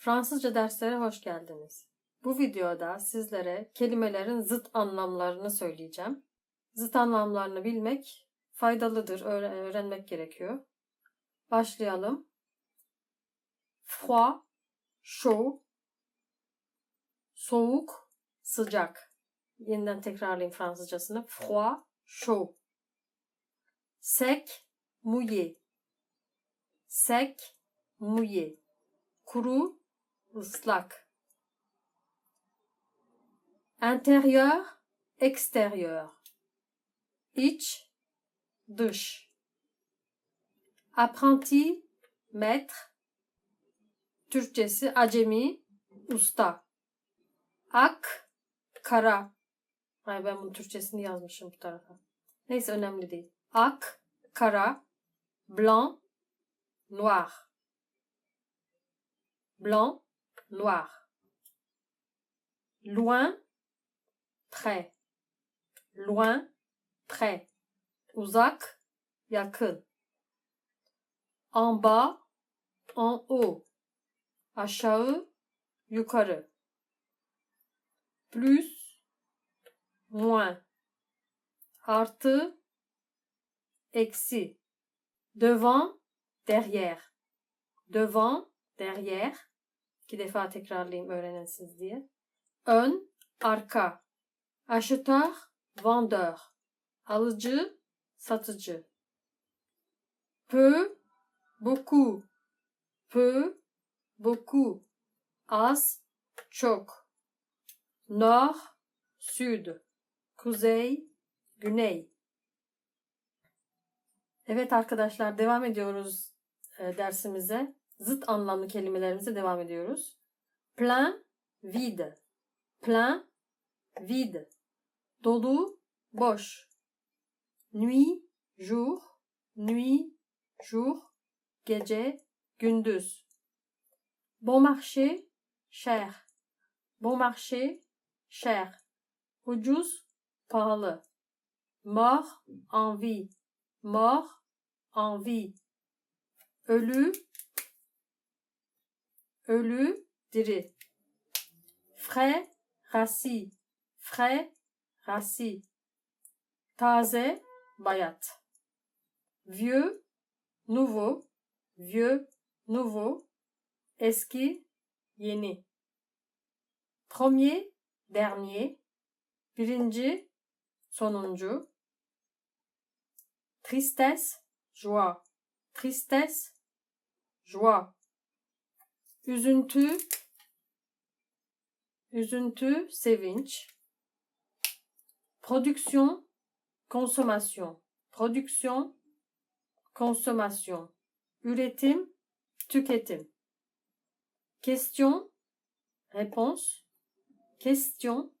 Fransızca derslere hoş geldiniz. Bu videoda sizlere kelimelerin zıt anlamlarını söyleyeceğim. Zıt anlamlarını bilmek faydalıdır, öğre- öğrenmek gerekiyor. Başlayalım. Froid, chaud, soğuk, sıcak. Yeniden tekrarlayayım Fransızcasını. Froid, chaud. Sec, mouillé. Sec, mouillé. Kuru, ıslak. Intérieur, extérieur. İç, dış. Apprenti, maître. Türkçesi acemi, usta. Ak, kara. Ay ben bunun Türkçesini yazmışım bu tarafa. Neyse önemli değil. Ak, kara. Blanc, noir. Blanc, noir. Loin, près. Loin, près. Uzak, yakın. En bas, en haut. Aşağı, yukarı. Plus, moins. Artı, eksi. Devant, derrière. Devant, derrière. İki defa tekrarlayayım öğrenensiniz diye. Ön, arka. Acheteur, vendeur. Alıcı, satıcı. Peu, beaucoup. Peu, beaucoup. Az, çok. Nord, sud. Kuzey, güney. Evet arkadaşlar devam ediyoruz e, dersimize. Zıt anlamlı kelimelerimize devam ediyoruz. Plein, vide. Plein, vide. Dolu, boş. Nuit, jour. Nuit, jour. Gece, gündüz. Bon marché, cher. Bon marché, cher. Ucuz, pahalı. Mort, en vie. Mort, en vie. Ölü, ölü, diri. Frais, rassis. Frais, rassis. Taze, bayat. Vieux, nouveau. Vieux, nouveau. Eski, yeni. Premier, dernier. Birinci, sonuncu. Tristesse, joie. Tristesse, joie. Üzüntü, üzüntü, sevinç. Production, consommation. Production, consommation. Üretim, tüketim. Question, réponse. Question,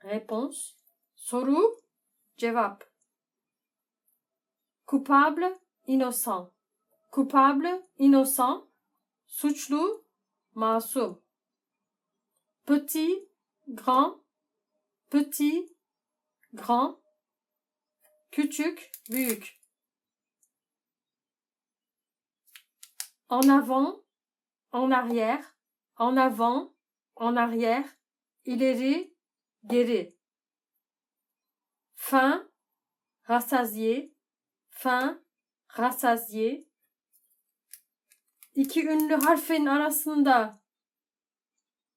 réponse. Soru, cevap. Coupable, innocent. Coupable, innocent. Suçlu, Petit, grand. Petit, grand. Küçük, büyük. En avant, en arrière, en avant, en arrière, ileri, geri. Fin, rassasié, fin, rassasié. İki ünlü harfin arasında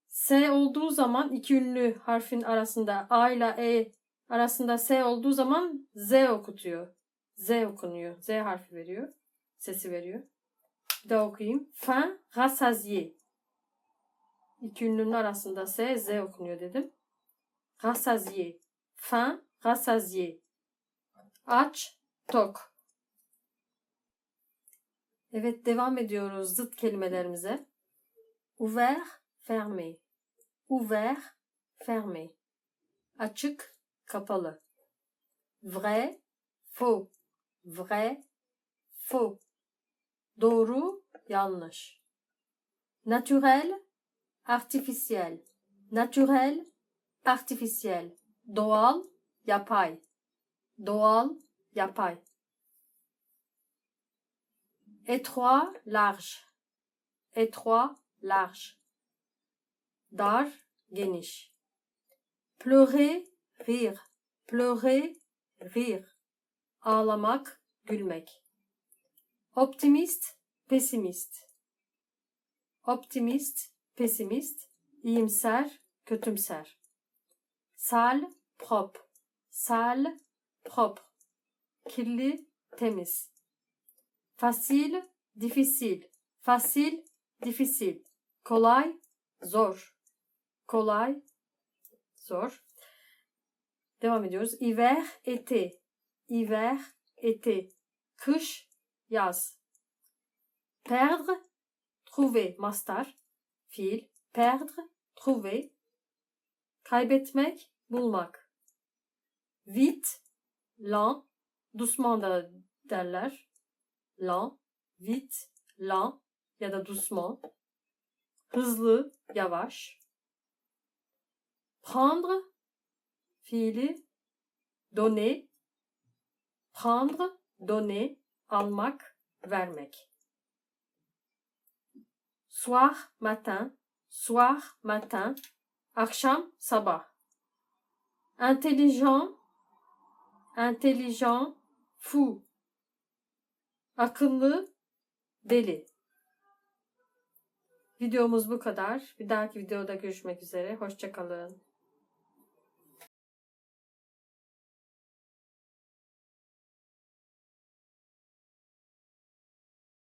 S olduğu zaman iki ünlü harfin arasında A ile E arasında S olduğu zaman Z okutuyor. Z okunuyor. Z harfi veriyor. Sesi veriyor. Bir daha okuyayım. Fin, rassasié. İki ünlünün arasında S, Z okunuyor dedim. Rassasié. Fin, rassasié. Aç, tok. Evet devam ediyoruz zıt kelimelerimize. Ouvert, fermé. Ouvert, fermé. Açık, kapalı. Vrai, faux. Vrai, faux. Doğru, yanlış. Naturel, artificiel. Naturel, artificiel. Doğal, yapay. Doğal, yapay. Étroit, large. Étroit, large. dar, geniş. Pleurer, rire. Pleurer, rire. Ağlamak, gülmek. Optimist, pesimist. Optimist, pesimist. İyimser, kötümser. Sale, propre. Sale, propre. Kirli, temiz. Facile, difficile. Facile, difficile. Kolay, zor. Kolay, zor. Devam ediyoruz. Hiver, été. Hiver, été. Kış, yaz. Perdre, trouver. Mastar, fiil. Perdre, trouver. Kaybetmek, bulmak. Vite, lent. Doucement derler. Lent, vite, lent ya da doucement. Hızlı, yavaş. Prendre, fiili. Donner, prendre, donner, almak, vermek. Soir, matin, soir, matin, akşam, sabah. Intelligent, intelligent, fou. Akıllı, deli. Videomuz bu kadar. Bir dahaki videoda görüşmek üzere. Hoşçakalın.